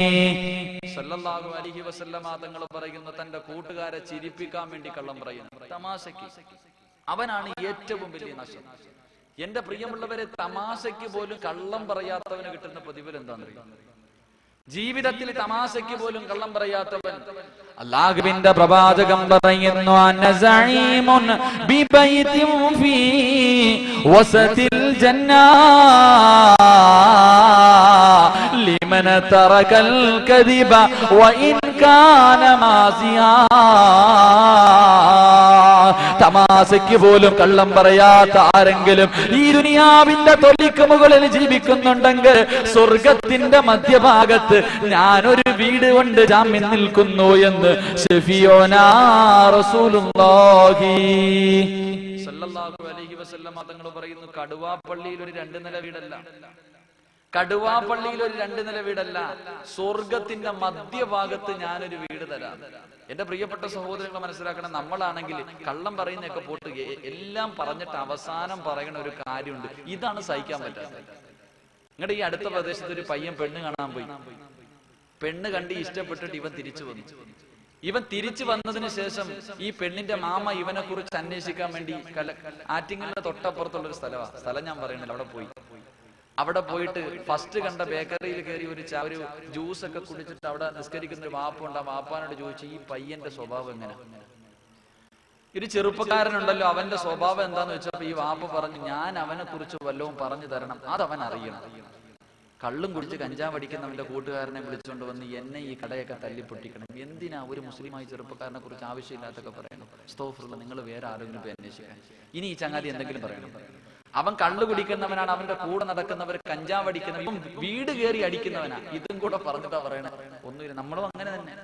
സല്ലല്ലാഹു അലൈഹി വസല്ലമ തങ്ങൾ പറയുന്ന തന്റെ കൂട്ടുകാരെ ചിരിപ്പിക്കാൻ വേണ്ടി കള്ളം പറയുന്നു. തമാശക്ക് അവനാണ് ഏറ്റവും വലിയ നഷ്ടം. എന്റെ പ്രിയമുള്ളവരെ തമാശയ്ക്ക് പോലും കള്ളം പറയാത്തവന് കിട്ടുന്ന പ്രതിഫലം എന്താണ് ജീവിതത്തിൽ തമാശയ്ക്ക് പോലും കള്ളം പറയാത്തവൻ അല്ലാഹുവിന്റെ പ്രവാചകം പറയുന്നു അനസഈമുൻ സഈമുൻ ബിബൈതിൻ ഫീ വസതിൽ ജന്ന ലിമൻ ترك الكذب وإن كان مازيا തമാശയ്ക്ക് പോലും കള്ളം പറയാത്ത ആരെങ്കിലും ഈ ദുനിയാവിന്റെ തൊലിക്ക് മുകളിൽ ജീവിക്കുന്നുണ്ടെങ്കിൽ സ്വർഗത്തിന്റെ മധ്യഭാഗത്ത് ഞാനൊരു വീട് കൊണ്ട് ജാമ്യം നിൽക്കുന്നു എന്ന് തങ്ങൾ പറയുന്നു കടുവാപ്പള്ളിയിൽ ഒരു രണ്ട് നില വീടല്ല. കടുവാപ്പള്ളിയിൽ ഒരു രണ്ട് നില വീടല്ല സ്വർഗത്തിന്റെ മധ്യഭാഗത്ത് ഞാനൊരു വീട് തരാം. എന്റെ പ്രിയപ്പെട്ട സഹോദരങ്ങൾ മനസ്സിലാക്കണം നമ്മളാണെങ്കിൽ കള്ളം പറയുന്നൊക്കെ പോട്ട് എല്ലാം പറഞ്ഞിട്ട് അവസാനം പറയുന്ന ഒരു കാര്യമുണ്ട്. ഇതാണ് സഹിക്കാൻ പറ്റാത്തത്. നിങ്ങളുടെ ഈ അടുത്ത പ്രദേശത്ത് ഒരു പയ്യൻ പെണ്ണ് കാണാൻ പോയി. പെണ്ണ് കണ്ട് ഇഷ്ടപ്പെട്ടിട്ട് ഇവൻ തിരിച്ചു വന്നു. ഇവൻ തിരിച്ചു വന്നതിന് ശേഷം ഈ പെണ്ണിന്റെ മാമ ഇവനെ കുറിച്ച് അന്വേഷിക്കാൻ വേണ്ടി കല തൊട്ടപ്പുറത്തുള്ള ഒരു സ്ഥലമാണ് സ്ഥലം ഞാൻ പറയുന്നില്ല അവിടെ പോയി. അവിടെ പോയിട്ട് ഫസ്റ്റ് കണ്ട ബേക്കറിയിൽ കയറി ഒരു ഒരു ജ്യൂസ് ഒക്കെ കുടിച്ചിട്ട് അവിടെ നിസ്കരിക്കുന്ന ഒരു വാപ്പുണ്ട്. ആ വാപ്പാനോട് ചോദിച്ചു ഈ പയ്യന്റെ സ്വഭാവം എങ്ങനെ? ഒരു ചെറുപ്പക്കാരനുണ്ടല്ലോ അവന്റെ സ്വഭാവം എന്താന്ന് വെച്ചപ്പോ ഈ വാപ്പ പറഞ്ഞു ഞാൻ അവനെ കുറിച്ച് വല്ലതും പറഞ്ഞു തരണം അത് അതവൻ അറിയണം. കള്ളും കുടിച്ച് കഞ്ചാവ് അടിക്കുന്നവന്റെ കൂട്ടുകാരനെ വിളിച്ചുകൊണ്ട് വന്ന് എന്നെ ഈ കടയൊക്കെ തല്ലി പൊട്ടിക്കണം എന്തിനാ ഒരു മുസ്ലിമായി ചെറുപ്പക്കാരനെ കുറിച്ച് ആവശ്യമില്ലാത്തൊക്കെ പറയണം സ്തോഫ്രുള്ള നിങ്ങൾ വേറെ ആരെങ്കിലും അന്വേഷിക്കാൻ ഇനി ഈ ചങ്ങാതി എന്തെങ്കിലും പറയണം. അവൻ കള്ളു കുടിക്കുന്നവനാണ് അവന്റെ കൂടെ നടക്കുന്നവർ കഞ്ചാവ് അടിക്കുന്നവൻ വീട് കയറി അടിക്കുന്നവനാ. ഇതും കൂടെ പറഞ്ഞിട്ടാ പറയണേ. ഒന്നുമില്ല നമ്മളും അങ്ങനെ തന്നെ.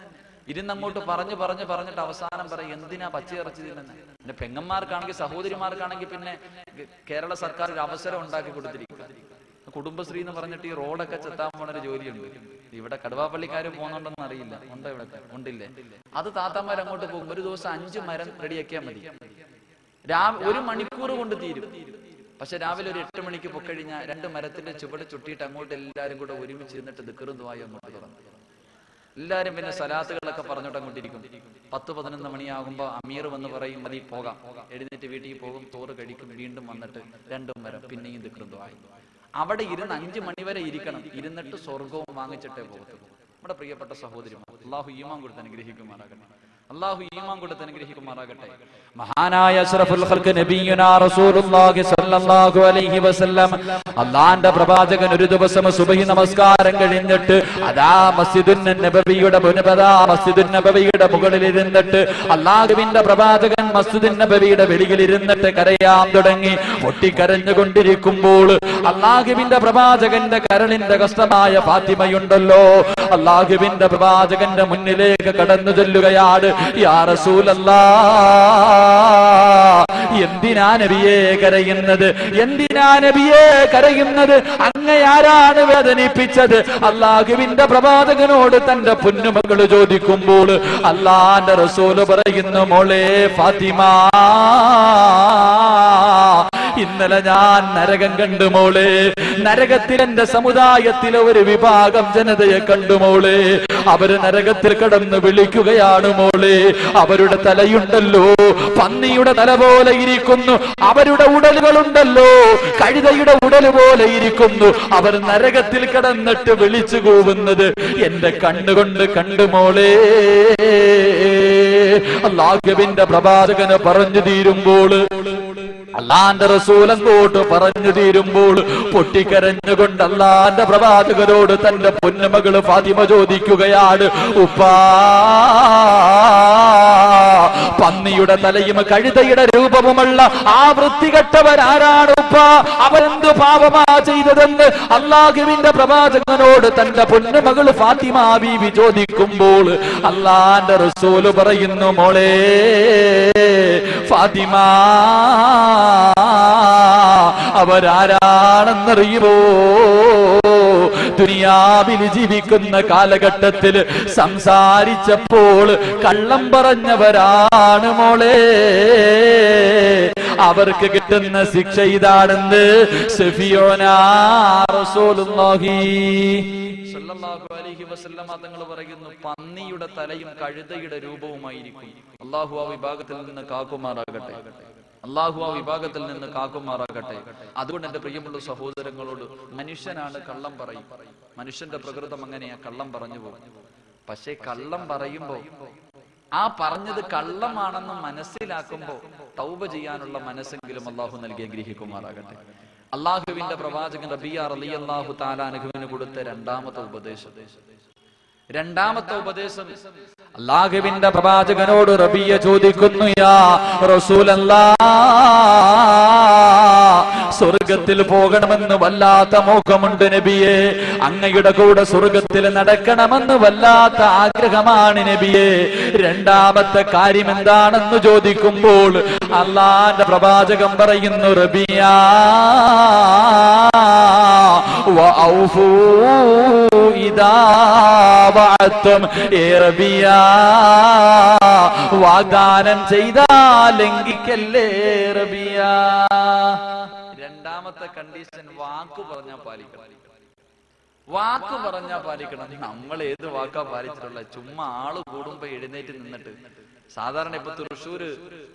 ഇരുന്നങ്ങോട്ട് പറഞ്ഞു പറഞ്ഞു പറഞ്ഞിട്ട് അവസാനം പറയും എന്തിനാ പച്ചയിറച്ചി തിന്നെ പിന്നെ പെങ്ങന്മാർക്കാണെങ്കിൽ സഹോദരിമാർക്കാണെങ്കിൽ പിന്നെ കേരള സർക്കാർ ഒരു അവസരം ഉണ്ടാക്കി കൊടുത്തിരിക്കുക. കുടുംബശ്രീ എന്ന് പറഞ്ഞിട്ട് ഈ റോഡൊക്കെ ചെത്താൻ പോണൊരു ജോലിയുണ്ട്. ഇവിടെ കടുവാപ്പള്ളിക്കാർ പോകുന്നുണ്ടെന്ന് അറിയില്ല. ഉണ്ടോ ഇവിടെ ഉണ്ടില്ലേ? അത് താത്താമാർ അങ്ങോട്ട് പോകും. ഒരു ദിവസം അഞ്ച് മരം റെഡിയാക്കിയാൽ മതി. രാ- ഒരു മണിക്കൂർ കൊണ്ട് തീരും. പക്ഷെ രാവിലെ ഒരു എട്ട് മണിക്ക് പൊക്കഴിഞ്ഞാൽ രണ്ട് മരത്തിന്റെ ചുവട് ചുട്ടിയിട്ട് അങ്ങോട്ട് എല്ലാവരും കൂടെ ഒരുമിച്ച് ഇരുന്നിട്ട് ദിക്കറും ദ്വായും അങ്ങോട്ട് തുറന്നു. എല്ലാരും പിന്നെ സലാത്തുകളൊക്കെ പറഞ്ഞോട്ട് അങ്ങോട്ടിരിക്കും. പത്ത് പതിനൊന്ന് മണിയാകുമ്പോ അമീർ വന്ന് പറയും മതി പോകാം. എഴുന്നേറ്റ് വീട്ടിൽ പോകും തോറ് കഴിക്കും വീണ്ടും വന്നിട്ട് രണ്ടും മരം പിന്നെയും ദിക്കൃതമായി അവിടെ ഇരുന്ന് അഞ്ചു മണിവരെ ഇരിക്കണം. ഇരുന്നിട്ട് സ്വർഗവും വാങ്ങിച്ചിട്ടേ പോകത്തുള്ളൂ. നമ്മുടെ പ്രിയപ്പെട്ട സഹോദരിമാർ അള്ളാഹു ഈമാൻ കൊടുത്ത് അനുഗ്രഹിക്കുമാറാകട്ടെ. അള്ളാഹു ഈമാൻ കൊടുത്ത് അനുഗ്രഹിക്കുമാറാകട്ടെ. മഹാനായ അഷ്റഫുൽ ഖൽഖ് നബിയുനാ റസൂലുള്ളാഹി സ്വല്ലല്ലാഹു അലൈഹി വസല്ലം. അള്ളാന്റെ പ്രവാചകൻ ഒരു ദിവസം സുബഹി നമസ്കാരം കഴിഞ്ഞിട്ട് അദാ മസ്ജിദുൻ നബവിയുടെ മുൻപതാ മസ്ജിദുൻ നബവിയുടെ മുകളിൽ ഇരുന്നിട്ട് അള്ളാഹുവിന്റെ പ്രവാചകൻ മസ്ജിദുൻ നബവിയുടെ വെളിയിൽ ഇരുന്നിട്ട് കരയാൻ തുടങ്ങി. പൊട്ടിക്കരഞ്ഞുകൊണ്ടിരിക്കുമ്പോൾ അള്ളാഹുവിന്റെ പ്രവാചകന്റെ കരളിന്റെ കഷ്ടമായ ഫാത്തിമയുണ്ടല്ലോ. അള്ളാഹുവിന്റെ പ്രവാചകന്റെ മുന്നിലേക്ക് കടന്നു ചെല്ലുകയാണ്. എന്തിനാ നബിയെ കരയുന്നത്? എന്തിനാ നബിയെ കരയുന്നത്? അങ്ങയാരാണ് വേദനിപ്പിച്ചത്? അള്ളാഹുവിന്റെ പ്രവാചകനോട് തന്റെ പുന്നുമകൾ ചോദിക്കുമ്പോൾ അള്ളാന്റെ റസൂൽ പറയുന്നു മോളെ ഫാത്തിമ ഇന്നലെ ഞാൻ നരകം കണ്ടു മോളെ. നരകത്തിൽ എന്റെ സമുദായത്തിലെ ഒരു വിഭാഗം ജനതയെ കണ്ടു മോളെ. അവർ നരകത്തിൽ കടന്ന് വിളിക്കുകയാണ് മോളെ. അവരുടെ തലയുണ്ടല്ലോ. പന്നിയുടെ തല പോലെ ഇരിക്കുന്നു. അവരുടെ ഉടലുകളുണ്ടല്ലോ. കഴുതയുടെ ഉടൽ പോലെ ഇരിക്കുന്നു. അവർ നരകത്തിൽ കടന്നിട്ട് വിളിച്ചു കൂവുന്നത് എന്റെ കണ്ണുകൊണ്ട് കണ്ടു മോളെ. അള്ളാഹുവിന്റെ പ്രവാചകനെ പറഞ്ഞു തീരുമ്പോൾ അള്ളാന്റെ റസൂൽ അങ്ങോട്ട് പറഞ്ഞു തീരുമ്പോൾ പൊട്ടിക്കരഞ്ഞുകൊണ്ട് അള്ളാന്റെ പ്രവാചകരോട് തന്റെ പൊന്നുമകൾ ഫാതിമ ചോദിക്കുകയാണ് ഉപ്പാ പന്നിയുടെ തലയും കഴുതയുടെ രൂപവുമുള്ള ആ വൃത്തികെട്ടവരാരാണ് ഉപ്പ? അവരെന്ത് പാപമാ ചെയ്തതെന്ന് അള്ളാഹുവിന്റെ പ്രവാചകനോട് തന്റെ പൊന്നുമകൾ ഫാത്തിമ ബീവി ചോദിക്കുമ്പോൾ അള്ളാന്റെ റസൂൽ പറയുന്നു മോളെ ഫാത്തിമ അവരാരാണെന്നറിയുമോ? ദുനിയാവിൽ ജീവിക്കുന്ന കാലഘട്ടത്തിൽ സംസാരിച്ചപ്പോൾ കള്ളം പറഞ്ഞവരാണ് മോളെ. അവർക്ക് കിട്ടുന്ന ശിക്ഷ ഇതാണെന്ന് തങ്ങൾ പറയുന്നു പന്നിയുടെ തലയും കഴുതയുടെ രൂപവുമായിരിക്കും. അള്ളാഹു ആ വിഭാഗത്തിൽ നിന്ന് കാക്കുമാറാകട്ടെ. അള്ളാഹു ആ വിഭാഗത്തിൽ നിന്ന് കാക്കുമാറാകട്ടെ. അതുകൊണ്ട് എന്റെ പ്രിയമുള്ള സഹോദരങ്ങളോട് മനുഷ്യനാണ് കള്ളം പറയും. മനുഷ്യന്റെ പ്രകൃതം അങ്ങനെയാ കള്ളം പറഞ്ഞു പോകും. പക്ഷേ കള്ളം പറയുമ്പോ ആ പറഞ്ഞത് കള്ളമാണെന്ന് മനസ്സിലാക്കുമ്പോ തൗബ ചെയ്യാനുള്ള മനസ്സെങ്കിലും അള്ളാഹു നൽകി അനുഗ്രഹിക്കുമാറാകട്ടെ. അള്ളാഹുവിന്റെ പ്രവാചകൻ റബിയ അലി അള്ളാഹു താലാനുഹുവിന് കൊടുത്ത രണ്ടാമത്തെ ഉപദേശം. രണ്ടാമത്തെ ഉപദേശം. അള്ളാഹുവിന്റെ പ്രവാചകനോട് റബിയ ചോദിക്കുന്നു യാ റസൂലല്ലാ സ്വർഗത്തിൽ പോകണമെന്ന് വല്ലാത്ത മോഹമുണ്ട് നബിയെ. അങ്ങയുടെ കൂടെ സ്വർഗത്തിൽ നടക്കണമെന്ന് വല്ലാത്ത ആഗ്രഹമാണ് നബിയെ. രണ്ടാമത്തെ കാര്യം എന്താണെന്ന് ചോദിക്കുമ്പോൾ അള്ളാന്റെ പ്രവാചകം പറയുന്നു റബിയ വാഗ്ദാനം ചെയ്താ ലംഘിക്കല്ലേ റബിയ. രണ്ടാമത്തെ കണ്ടീഷൻ വാക്ക് പറഞ്ഞാൽ പാലിക്കണം. വാക്ക് പറഞ്ഞാൽ പാലിക്കണം. നമ്മൾ ഏത് വാക്കാ പാലിച്ചിട്ടുള്ള? ചുമ്മാ ആൾ കൂടുമ്പോ എഴുന്നേറ്റ് നിന്നിട്ട്. സാധാരണ ഇപ്പൊ തൃശ്ശൂര്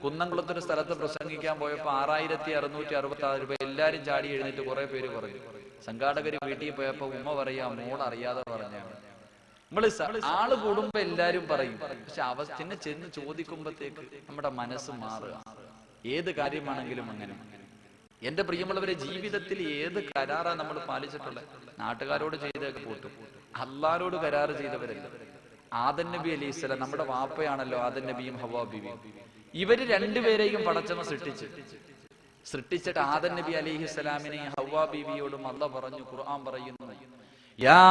കുന്നംകുളത്തൊരു സ്ഥലത്ത് പ്രസംഗിക്കാൻ പോയപ്പോ ആറായിരത്തി അറുന്നൂറ്റി അറുപത്തി ആറ് രൂപ എല്ലാരും ചാടി എഴുന്നേറ്റ് കുറെ പേര് പറഞ്ഞു. സംഘാടകര് വീട്ടിൽ പോയപ്പോ ഉമ്മ പറയാ മോൾ അറിയാതെ പറഞ്ഞാണ് നമ്മൾ ആൾ കൂടുമ്പോ എല്ലാരും പറയും. പക്ഷെ അവസ്ഥനെ ചെന്ന് ചോദിക്കുമ്പോഴത്തേക്ക് നമ്മുടെ മനസ്സ് മാറുക. ഏത് കാര്യമാണെങ്കിലും അങ്ങനെ. എന്റെ പ്രിയമുള്ളവരെ ജീവിതത്തിൽ ഏത് കരാറാ നമ്മൾ പാലിച്ചിട്ടുള്ളത് നാട്ടുകാരോട് ചെയ്തൊക്കെ പോട്ടും അള്ളാരോട് കരാറ് ചെയ്തവരല്ല ആദൻ നബി അലൈഹി സ്വലാം നമ്മുടെ വാപ്പയാണല്ലോ ആദൻ നബിയും ഹവാ ബിബിയും ഇവര് രണ്ടുപേരെയും പടച്ചവ സൃഷ്ടിച്ചു സൃഷ്ടിച്ചിട്ട് ആദൻ നബി അലൈഹി സ്വലാമിനെ ഹവാ ബീവിയോടും അല്ല പറഞ്ഞു ഖുർആൻ പറയുന്നു يا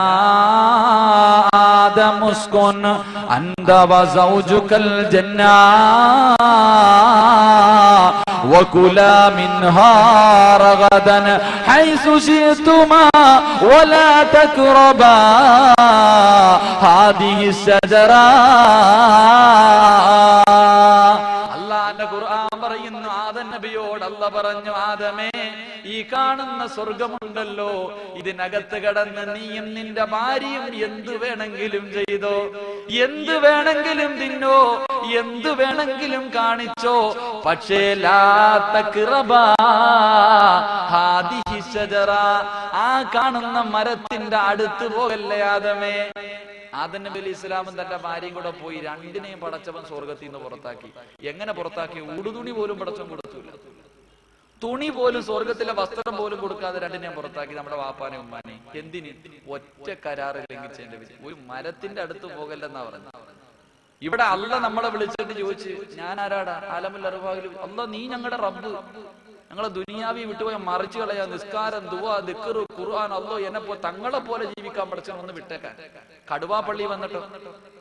آدم اسكن أنت وزوجك الجنة وكلا منها رغدا حيث شئتما ولا تقربا هذه الشجرة അള്ളാന്റെ ഖുർആൻ പറയുന്നു ആദൻ നബിയോട് അല്ല പറഞ്ഞു ആദമേ ഈ കാണുന്ന സ്വർഗമുണ്ടല്ലോ ഇതിനകത്ത് കടന്ന് നീയും നിന്റെ ഭാര്യയും എന്തു വേണമെങ്കിലും ചെയ്തോ എന്തു വേണമെങ്കിലും തിന്നോ എന്ത് വേണമെങ്കിലും കാണിച്ചോ പക്ഷേ ലാ തഖ്റബാ ഹാദിഹി ഷജറ. ആ കാണുന്ന മരത്തിന്റെ അടുത്ത് പോകല്ലേ ആദമേ? നബി അലി ഇസ്ലാമും തന്റെ ഭാര്യയും കൂടെ പോയി രണ്ടിനെയും പടച്ചവൻ സ്വർഗത്തിൽ നിന്ന് പുറത്താക്കി. എങ്ങനെ പുറത്താക്കി? ഉടുതുണി പോലും പടച്ചവൻ കൊടുത്തില്ല തുണി പോലും സ്വർഗത്തിലെ വസ്ത്രം പോലും കൊടുക്കാതെ രണ്ടിനെയും പുറത്താക്കി നമ്മുടെ വാപ്പാനെ ഉമ്മാനെ. എന്തിന്? ഒറ്റ കരാറ് ലംഘിച്ചതിന്റെ വിജയം ഒരു മരത്തിന്റെ അടുത്ത് പോകല്ലെന്നാ പറഞ്ഞു ഇവിടെ അല്ല നമ്മളെ വിളിച്ചിട്ട് ചോദിച്ച് ഞാൻ ആരാടാ ആലമുൽ അല്ല നീ ഞങ്ങളുടെ റബ്ബ്. ഞങ്ങളെ ദുനിയാവി വിട്ടുപോയ മറിച്ചു കളയാ. നിസ്കാരം ദുവാ ദിക്കറു ഖുർആൻ അല്ലോ എന്നെ പോ തങ്ങളെ പോലെ ജീവിക്കാൻ പഠിച്ചു ഒന്ന് വിട്ടേക്കാൻ കടുവാ പള്ളി വന്നിട്ടോ?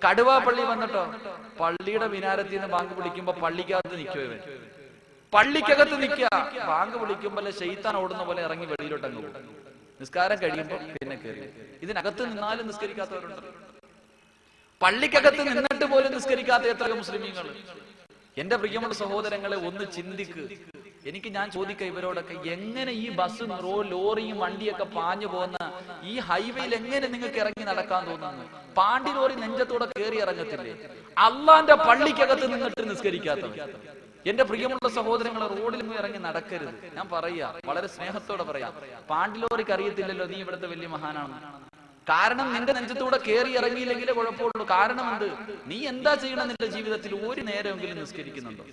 കടുവാ പള്ളി വന്നിട്ടോ? പള്ളിയുടെ വിനാരത്തിൽ നിന്ന് ബാങ്ക് വിളിക്കുമ്പോ പള്ളിക്കകത്ത് നിൽക്കുവോ പള്ളിക്കകത്ത് നിൽക്കുക. ബാങ്ക് വിളിക്കുമ്പോൾ ഷെയ്ത്താൻ ഓടുന്ന പോലെ ഇറങ്ങി വെളിയിലോട്ട് അങ്ങ് നിസ്കാരം കഴിയുമ്പോൾ പിന്നെ കയറി ഇതിനകത്ത് നിന്നാലും നിസ്കരിക്കാത്തവരുണ്ട്. പള്ളിക്കകത്ത് നിന്നിട്ട് പോലും നിസ്കരിക്കാത്ത എത്രയോ മുസ്ലിമീങ്ങൾ. എന്റെ പ്രിയമുള്ള സഹോദരങ്ങളെ ഒന്ന് ചിന്തിക്ക്. എനിക്ക് ഞാൻ ചോദിക്ക ഇവരോടൊക്കെ എങ്ങനെ ഈ ബസ്സും റോ ലോറിയും വണ്ടിയൊക്കെ പാഞ്ഞു പോകുന്ന ഈ ഹൈവേയിൽ എങ്ങനെ നിങ്ങൾക്ക് ഇറങ്ങി നടക്കാൻ തോന്നുന്നു? പാണ്ടി ലോറി നെഞ്ചത്തോടെ കയറി ഇറങ്ങത്തില്ലേ? അള്ളാന്റെ പള്ളിക്കകത്ത് നിന്നിട്ട് നിസ്കരിക്കാത്ത എന്റെ പ്രിയമുള്ള സഹോദരങ്ങൾ റോഡിൽ പോയി ഇറങ്ങി നടക്കരുത്. ഞാൻ പറയാ വളരെ സ്നേഹത്തോടെ പറയാം. പാണ്ടിലോറിക്ക് അറിയത്തില്ലല്ലോ നീ ഇവിടുത്തെ വലിയ മഹാനാണ് കാരണം നിന്റെ നെഞ്ചത്തൂടെ കയറി ഇറങ്ങിയില്ലെങ്കിലേ കുഴപ്പമുള്ളൂ. കാരണം എന്ത്? നീ എന്താ ചെയ്യണം നിന്റെ ജീവിതത്തിൽ? ഒരു നേരമെങ്കിലും നിസ്കരിക്കുന്നുണ്ടോ?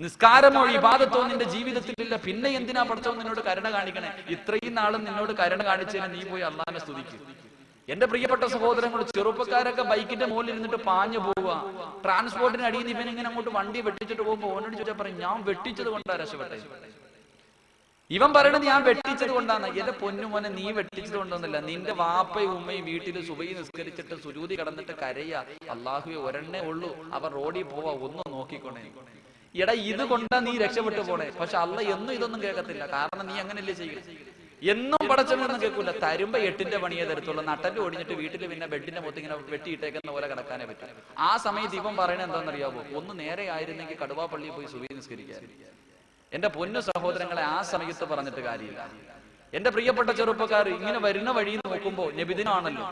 നിസ്കാരമോ ഇബാദത്തോ നിന്റെ ജീവിതത്തിലില്ല. പിന്നെ എന്തിനാ പഠിച്ചോ നിന്നോട് കരുണ കാണിക്കണേ? ഇത്രയും നാളും നിന്നോട് കരുണ കാണിച്ചതിന് നീ പോയി അള്ളാനെ സ്തുതിക്കും. എന്റെ പ്രിയപ്പെട്ട സഹോദരങ്ങൾ ചെറുപ്പക്കാരൊക്കെ ബൈക്കിന്റെ മുകളിൽ ഇരുന്നിട്ട് പാഞ്ഞു പോവുക. ട്രാൻസ്പോർട്ടിന് അടിയിൽ നിന്ന് ഇവൻ ഇങ്ങനെ അങ്ങോട്ട് വണ്ടി വെട്ടിച്ചിട്ട് പോകുമ്പോൾ ഓനോട് ചോദിച്ചാൽ പറയും ഞാൻ വെട്ടിച്ചത് കൊണ്ടാ രക്ഷപ്പെട്ടെ ഇവൻ പറയണത് ഞാൻ വെട്ടിച്ചത് കൊണ്ടാണ് എന്റെ പൊന്നുമോനെ നീ വെട്ടിച്ചത് കൊണ്ടൊന്നുമില്ല. നിന്റെ വാപ്പയും ഉമ്മയും വീട്ടിൽ സുബൈ നിസ്കരിച്ചിട്ട് സുരൂതി കടന്നിട്ട് കരയ. അള്ളാഹുവെ ഒരെണ്ണേ ഉള്ളൂ. അവൻ റോഡിൽ പോവാ ഒന്നും നോക്കിക്കൊണ്ടേ എടാ ഇത് കൊണ്ടാ നീ രക്ഷപ്പെട്ടു പോണേ. പക്ഷെ അല്ല എന്നും ഇതൊന്നും കേൾക്കത്തില്ല. കാരണം നീ അങ്ങനെയല്ലേ ചെയ്യും എന്നും പടച്ചവനൊന്നും കേൾക്കൂല. തരുമ്പോ എട്ടിന്റെ പണിയെ തരത്തുള്ളൂ. നട്ടന്റെ ഒടിഞ്ഞിട്ട് വീട്ടിൽ പിന്നെ ബെഡിന്റെ മൊത്തം ഇങ്ങനെ വെട്ടിയിട്ടേക്കുന്ന പോലെ കിടക്കാനേ പറ്റും. ആ സമയത്ത് ഇവൻ പറയണത് എന്താണെന്നറിയാവോ? ഒന്ന് നേരെ ആയിരുന്നെങ്കിൽ കടുവാ പള്ളിയിൽ പോയി സുഖി നിസ്കരിക്കാൻ എന്റെ പൊന്നു സഹോദരങ്ങളെ ആ സമയത്ത് പറഞ്ഞിട്ട് കാര്യമില്ല. എന്റെ പ്രിയപ്പെട്ട ചെറുപ്പക്കാർ ഇങ്ങനെ വരുന്ന വഴി നോക്കുമ്പോ നബിദിനാണല്ലോ.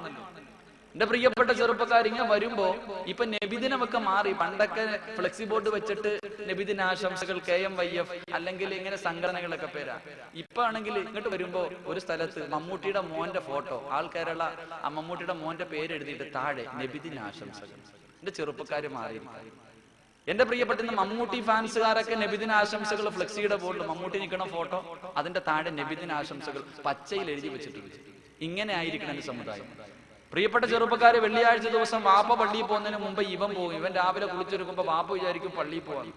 എന്റെ പ്രിയപ്പെട്ട ചെറുപ്പക്കാർ ഇങ്ങനെ വരുമ്പോ ഇപ്പൊ നബിദിനമൊക്കെ മാറി. പണ്ടൊക്കെ ഫ്ലെക്സി ബോർഡ് വെച്ചിട്ട് നബിദിന ആശംസകൾ കെ എം വൈ എഫ് അല്ലെങ്കിൽ ഇങ്ങനെ സംഘടനകളൊക്കെ പേരാ. ഇപ്പൊ ആണെങ്കിൽ ഇങ്ങോട്ട് വരുമ്പോ ഒരു സ്ഥലത്ത് മമ്മൂട്ടിയുടെ മോന്റെ ഫോട്ടോ ആൾക്കാരുള്ള ആ മമ്മൂട്ടിയുടെ മോന്റെ പേര് എഴുതിയിട്ട് താഴെ നബിദിന ആശംസകൾ എന്റെ ചെറുപ്പക്കാര് മാറി എന്റെ പ്രിയപ്പെട്ട മമ്മൂട്ടി ഫാൻസുകാരൊക്കെ നബിദിന ആശംസകൾ ഫ്ലെക്സിയുടെ ബോർഡിൽ മമ്മൂട്ടി നിൽക്കണ ഫോട്ടോ അതിന്റെ താഴെ നബിദിന ആശംസകൾ പച്ചയിൽ എഴുതി വെച്ചിട്ടുണ്ട്. ഇങ്ങനെ ആയിരിക്കണം എന്റെ സമുദായം. പ്രിയപ്പെട്ട ചെറുപ്പക്കാര് വെള്ളിയാഴ്ച ദിവസം വാപ്പ പള്ളിയിൽ പോകുന്നതിന് മുമ്പ് ഇവൻ പോകും. ഇവൻ രാവിലെ കുളിച്ചൊരുക്കുമ്പോ വാപ്പ വിചാരിക്കും പള്ളിയിൽ പോവാൻ